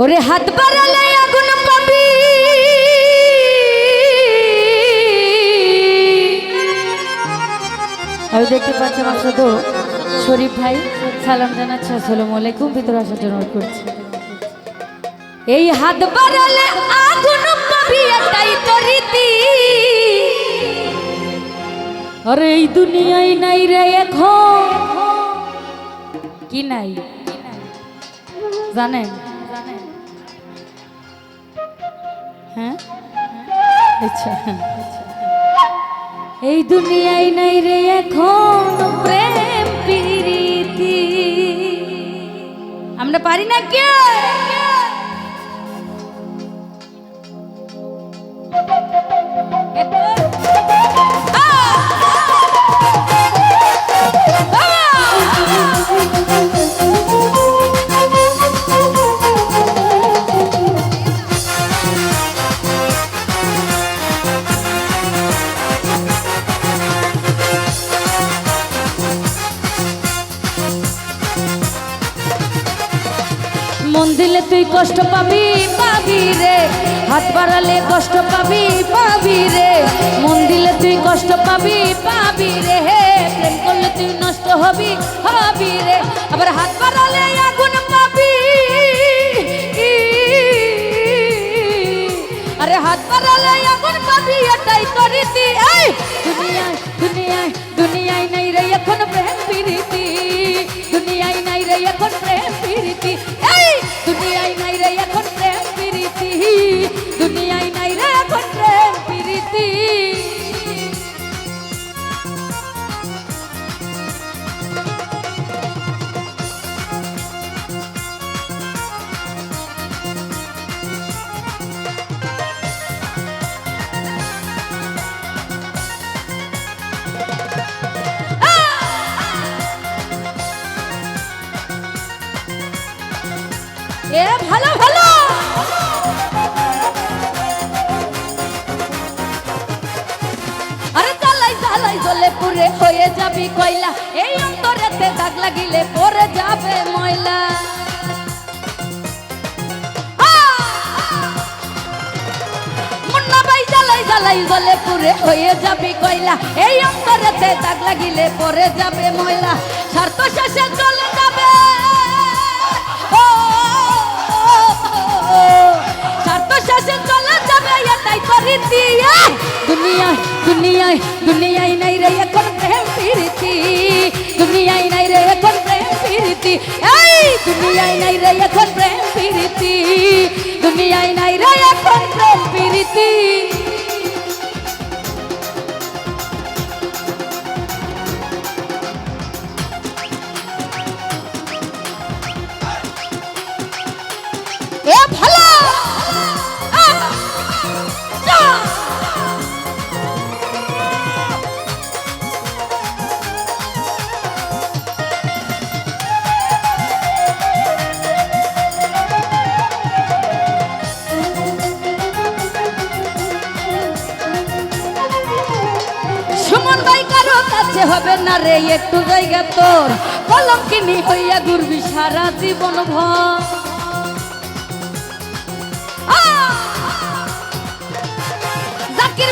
ওরে হাত বাড়ালে আগুন পাবি। আমি দেখতে পাচ্ছি আমার শুধু শরীফ ভাই। সালাম জানাচ্ছি, আসসালামু আলাইকুম, ভিতরে আসার জন্য করছি। এই হাত বাড়ালে আগুন পাবি, এটাই তো রীতি। আরে এই দুনিয়ায় নাই রে এখন। কি নাই? জানেন? হ্যাঁ? আচ্ছা এই দুনিয়ায় নাই রে এখন প্রেম প্রীতি। আমরা পারি না কে তুই কষ্ট পাবি পাবি রে। হাত বাড়ালে কষ্ট পাবি পাবি রে। মন দিলে তুই কষ্ট পাবি পাবি রে। হে, প্রেম করলে তুই নষ্ট হবি হবি রে। আবার হাত বাড়ালে আগুন পাবি। আরে হাত বাড়ালে আগুন পাবি, এটাই তো রীতি। এই, দুনিয়ায় দুনিয়ায় দুনিয়ায় নাই রে এখন প্রেম প্রীতি। দুনিয়ায় নাই রে এখন প্রেম প্রীতি। এই, দুনিয়ায় নাই রে এখন প্রেম প্রীতি। ভালো ভালো। আরে জ্বালাই জ্বালাই জ্বলে পুরে হয়ে যাবি কয়লা। এই অন্তরেতে দাগ লাগিলে পরে যাবে ময়লা। জ্বালাই জ্বলে পুরে হয়ে যাবি কয়লা। এই অন্তরেতে দাগ লাগিলে পরে যাবে ময়লা। স্বার্থ শেষে চলে যাবে। তো রীতি এই, দুনিয়ায় দুনিয়ায় দুনিয়ায় নাই রে এখন প্রেম প্রীতি দুনিয়ায় নাই রে এখন প্রেম প্রীতি এই দুনিয়ায় নাই রে এখন প্রেম প্রীতি দুনিয়ায় নাই রে এখন প্রেম প্রীতি হবে না রে একটু জায়গা তোর কলম হইয়া ঘুরবি সারা জীবন ভর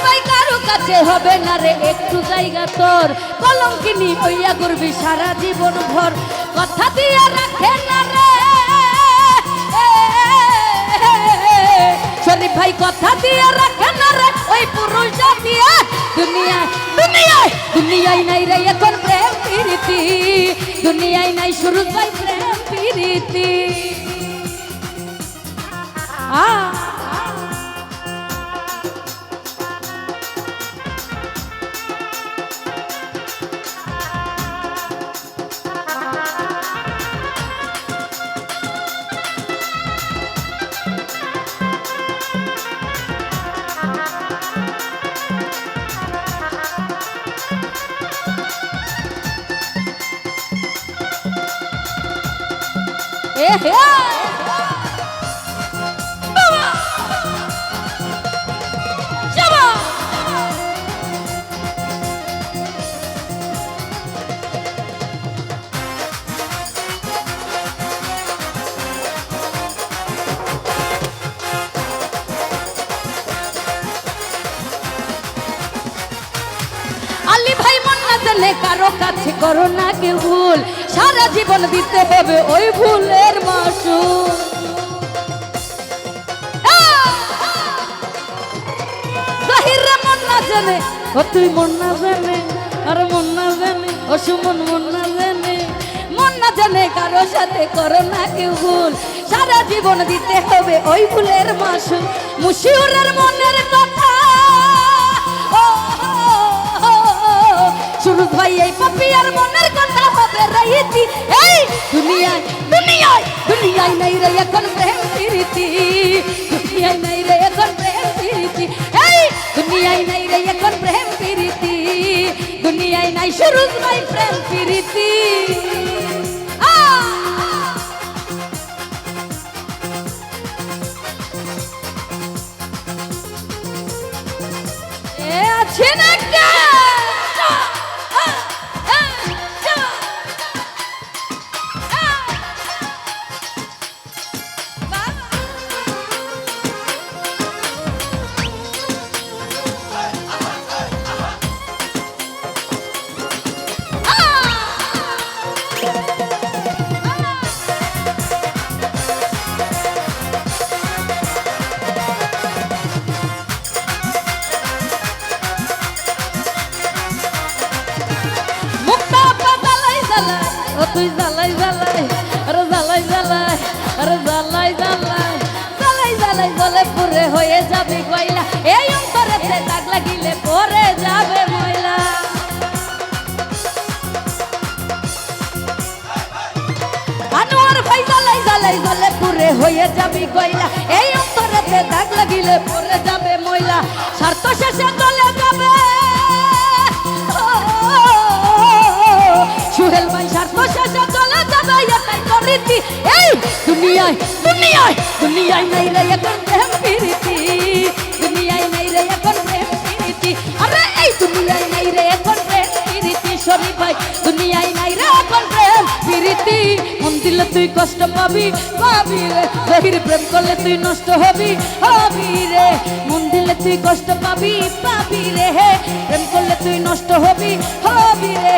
ভাই কারও কাছে হবে না রে একটু জায়গা তোর হইয়া ঘুরবি সারা জীবন ভর কথা দিয়া রাখে না রে শরীফ ভাই কথা দিয়া রাখে না রে ওই পুরুষ দিয়া দুনিয়ায় দুনিয়ায় দুনিয়ায় নাই রে এখন প্রেম প্রীতি দুনিয়ায় নাই শুরু ভাই প্রেম প্রীতি আ এ হে Errei! জেনে কারও কাছে করো না কেউ ভুল। সারা জীবন দিতে হবে ওই ভুলের মাসুল। জানে, ও তুই মন না জানে, আর মন না জানে, ও সুমন মন না জানে। মন না জানে কারও সাথে করো না কেউ ভুল। সারা জীবন দিতে হবে ওই ভুলের মাসু মুশিউরের মনের কথা সুরজ ভাই, এই পাপিয়ার মনের কথা হবে রাইতি। এই, দুনিয়ায় দুনিয়ায় দুনিয়ায় নাই রে এখন প্রেম প্রীতি। দুনিয়ায় নাই রে এখন প্রেম প্রীতি। এই, দুনিয়ায় নাই রে এখন প্রেম প্রীতি। দুনিয়ায় নাই সুরজ ভাই প্রেম! এ আছে না জ্বালাই, আরে জ্বালাই জ্বালাই, আরে জ্বালাই জ্বালাই। জ্বালাই জ্বালাই জলে পুরে হয়ে যাবে কয়লা। এই অন্তরেতে দাগ লাগিলে পরে যাবে ময়লা। আনোয়ার ভাই, জ্বালাই জ্বালাই জলে পুরে হয়ে যাবি কয়লা। এই অন্তরেতে দাগ লাগিলে পরে যাবে ময়লা। স্বার্থ শেষে চলে দুনিয়ায়। দুনিয়ায় নাই রে এখন প্রেম প্রীতি। নাই রে এখন প্রেম প্রীতি। নাই রে এখন প্রেম প্রীতি শরীফ ভাই। দুনিয়ায় নাই রে এখন প্রেম মন দিলে তুই কষ্ট পাবি পাবি রে। গভীর প্রেম করলে তুই নষ্ট হবি হবি রে। মন দিলে তুই কষ্ট পাবি পাবি রে। প্রেম করলে তুই নষ্ট হবি হবি রে।